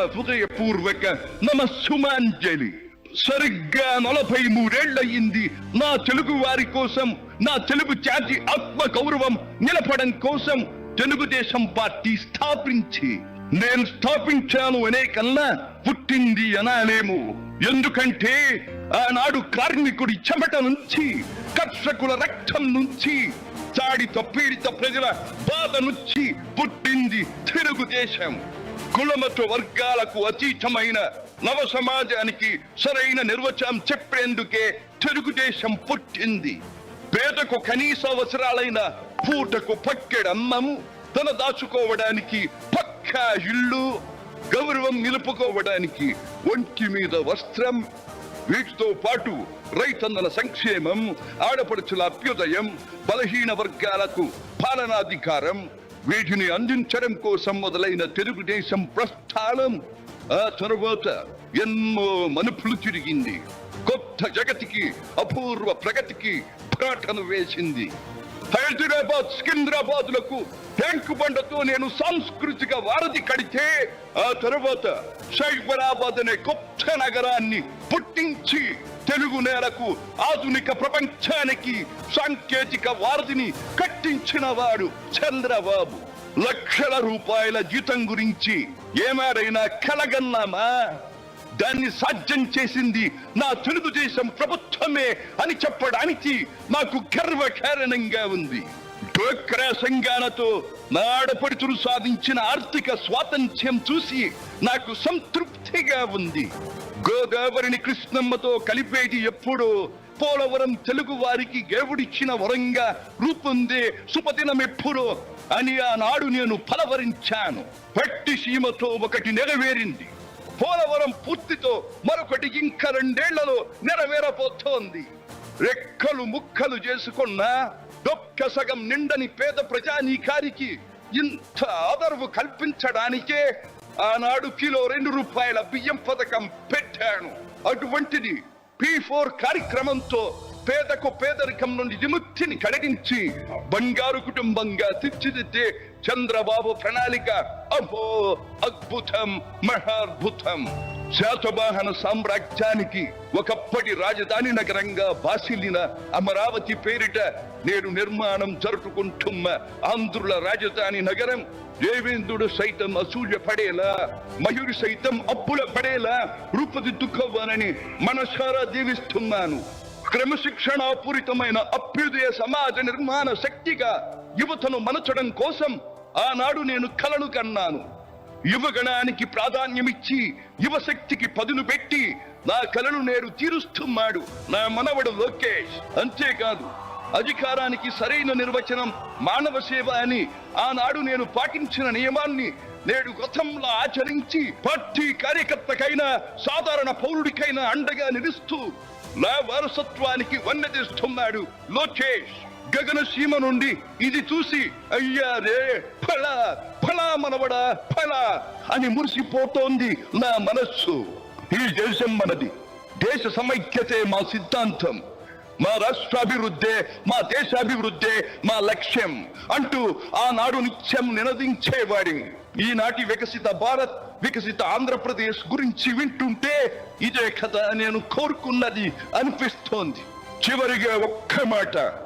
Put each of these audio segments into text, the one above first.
హృదయపూర్వక నమస్సుమాంజలి. సరిగ్గా నలభై మూడేళ్ళయింది నా తెలుగు వారి కోసం నా తెలుగు జాతి ఆత్మ గౌరవం నిలపడం కోసం తెలుగుదేశం పార్టీ స్థాపించి నేను స్థాపించాను అనే కన్నా పుట్టింది అనాలేము. ఎందుకంటే ఆనాడు కార్మికుడి చెమట నుంచి కర్షకుల రక్తం నుంచి చాడిత పీడిత ప్రజల బాధ నుంచి పుట్టింది తెలుగుదేశం. కులమత వర్గాలకు అతీతమైన నవ సమాజానికి సరైన నిర్వచనం చెప్పేందుకే తెలుగుదేశం పుట్టింది. పేదకు కనీస అవసరాలైన పూటకు పక్కెడమ్మము తన దాచుకోవడానికి పక్కా ఇల్లు గౌరవం నిలుపుకోవడానికి ఒంటి మీద వస్త్రం వీటితో పాటు రైతన్నల సంక్షేమం ఆడపడుచుల అభ్యుదయం బలహీన వర్గాలకు పాలనాధికారం వీటిని అందించడం కోసం మొదలైన తెలుగుదేశం ప్రస్థానం ఆ తర్వాత ఎన్నో మనుపులు తిరిగింది. కొత్త జగతికి అపూర్వ ప్రగతికి పాటను వేసింది. హైదరాబాద్ సికింద్రాబాద్లకు ట్యాంకు బండతో నేను సాంస్కృతిక వారధి కడితే ఆ తర్వాత సైబరాబాద్ అనే కొత్త నగరాన్ని పుట్టించి తెలుగు నేలకు ఆధునిక ప్రపంచానికి సాంకేతిక వారధిని సృష్టించిన వాడు చంద్రబాబు. లక్షల రూపాయల జీతం గురించి ఏమారైనా కలగన్నామా? దాన్ని సాధ్యం చేసింది నా తెలుగుదేశం ప్రభుత్వమే అని చెప్పడానికి నాకు గర్వకారణంగా ఉంది. డోక్రా సంఘాలతో నాడపడుతులు సాధించిన ఆర్థిక స్వాతంత్ర్యం చూసి నాకు సంతృప్తిగా ఉంది. గోదావరిని కృష్ణమ్మతో కలిపేటి ఎప్పుడో పోలవరం తెలుగు వారికి దేవుడిచ్చిన వరంగా రూపొందే సుపదినం అని ఆనాడు నేను పలవరించాను. పట్టి సీమతో ఒకటి నెరవేరింది. పోలవరం పూర్తితో మరొకటి ఇంకా రెండేళ్ళలో నెరవేరబోతోంది. రెక్కలు ముక్కలు చేసుకున్న డొక్క సగం నిండని పేద ప్రజానీకారికి ఇంత ఆదరవు కల్పించడానికే ఆనాడు కిలో రెండు రూపాయల బియ్యం పథకం పెట్టాను. అటువంటిది పి ఫోర్ కార్యక్రమంతో పేదకు పేదరికం నుండి విముక్తిని కలిగించి బంగారు కుటుంబంగా తీర్చిదిద్దే చంద్రబాబు ప్రణాళిక. అహో అద్భుతం మహాద్భుతం. శాతవాహన సామ్రాజ్యానికి ఒకప్పటి రాజధాని నగరంగా బాసిలిన అమరావతి పేరిట నేడు నిర్మాణం జరుపుకుంటున్న ఆంధ్రుల రాజధాని నగరం దేవేంద్రుడు సైతం అసూయ పడేలా మయూరి సైతం అప్పుల పడేలా రూపుదిద్దుకోవాలని మనసారా దీవిస్తున్నాను. క్రమశిక్షణాపూరితమైన అభ్యుదయ సమాజ నిర్మాణ శక్తిగా యువతను మనచడం కోసం ఆనాడు నేను కలను కన్నాను. యువగణానికి ప్రాధాన్యమిచ్చి యువశక్తికి పదును పెట్టి నా కలను నేడు తీరుస్తున్నాడు నా మనవడు లోకేష్. అంతేకాదు అధికారానికి సరైన నిర్వచనం మానవ సేవ అని ఆనాడు నేను పాటించిన నియమాన్ని నేడు గతంలో ఆచరించి పార్టీ కార్యకర్తకైనా సాధారణ పౌరుడికైనా అండగా నిలుస్తూ నా వారసత్వానికి వన్నదిస్తున్నాడు. లోకేష్ గగన సీమ నుండి ఇది చూసి అయ్యా రే ఫలా ఫలా మనవడా ఫలా అని మురిసిపోతోంది నా మనస్సు. ఈ దేశం మనది. దేశ సమైక్యతే మా సిద్ధాంతం. మా రాష్ట్రాభివృద్ధే మా దేశాభివృద్ధే మా లక్ష్యం అంటూ ఆనాడు నిత్యం నినదించేవాడి. ఈనాటి వికసిత భారత్ వికసిత ఆంధ్రప్రదేశ్ గురించి వింటుంటే ఇదే కథ నేను కోరుకున్నది అనిపిస్తోంది. చివరిగా ఒక్క మాట.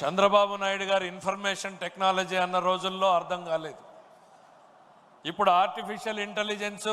చంద్రబాబు నాయుడు గారు ఇన్ఫర్మేషన్ టెక్నాలజీ అన్న రోజుల్లో అర్థం కాలేదు. ఇప్పుడు ఆర్టిఫిషియల్ ఇంటెలిజెన్స్